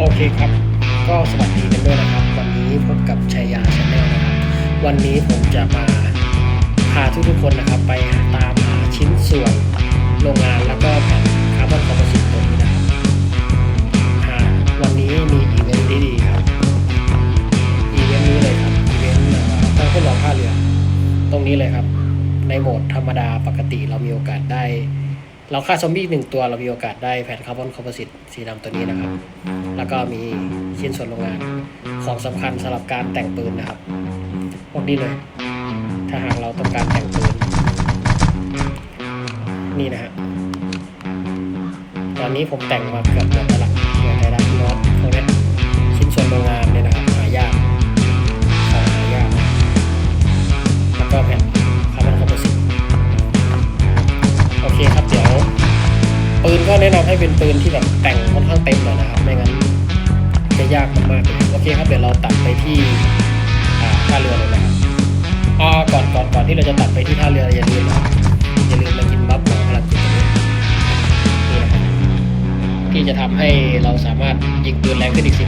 โอเคครับ ก็สวัสดีกันด้วยนะครับ วันนี้พบกับชัยยาชาแนลนะครับ วันนี้ผมจะมาพาทุกๆคนนะครับไปตามหาชิ้นส่วนโรงงานแล้วก็แผ่นคาร์บอนคอมโพสิตตัวนี้นะครับอ่าวันนี้มีอีเวนต์ดีๆครับ อีเวนต์นี้เลยครับ อีเวนต์เอ่อตั้งทดลองท่าเรือ ตรงนี้เลยครับ ในโหมดธรรมดาปกติเรามีโอกาสได้ เราฆ่าซอมบี้หนึ่งตัวเรามีโอกาสได้แผ่นคาร์บอนคอมโพสิตสีดำตัวนี้นะครับ แล้วก็มีชิ้นส่วนโรงงานของสำคัญสำหรับการแต่งปืนนะครับ พวกนี้เลย ถ้าหากเราต้องการแต่งปืน นี่นะฮะ ตอนนี้ผมแต่งมาเกือบหมดแล้วล่ะเหลือแต่ดักน็อตพวกเนี้ยชิ้นส่วนโรงงานเนี่ยนะครับหายากของหายากแล้วก็แผ่นคาร์บอน ปืนก็แนะนำให้เป็นปืนที่แบบแต่งค่อนข้างเต็มหน่อยนะครับ ไม่งั้นจะยากมากๆเลยโอเคครับเดี๋ยวเราตัดไปที่ท่าเรือเลยนะครับอ่าก่อนก่อนก่อนที่เราจะตัดไปที่ท่าเรืออย่าลืมนะอย่าลืมมากินบัฟหมอพลังจิตตรงนี้นี่นะครับที่จะทำให้เราสามารถยิงปืนแรงขึ้นอีก 10%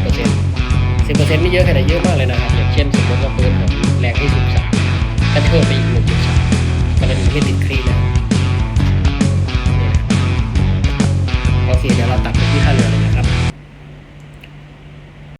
10%นี่เยอะแค่ไหนเยอะมากเลยนะครับ อย่างเช่นสมมติว่าปืนผมแรง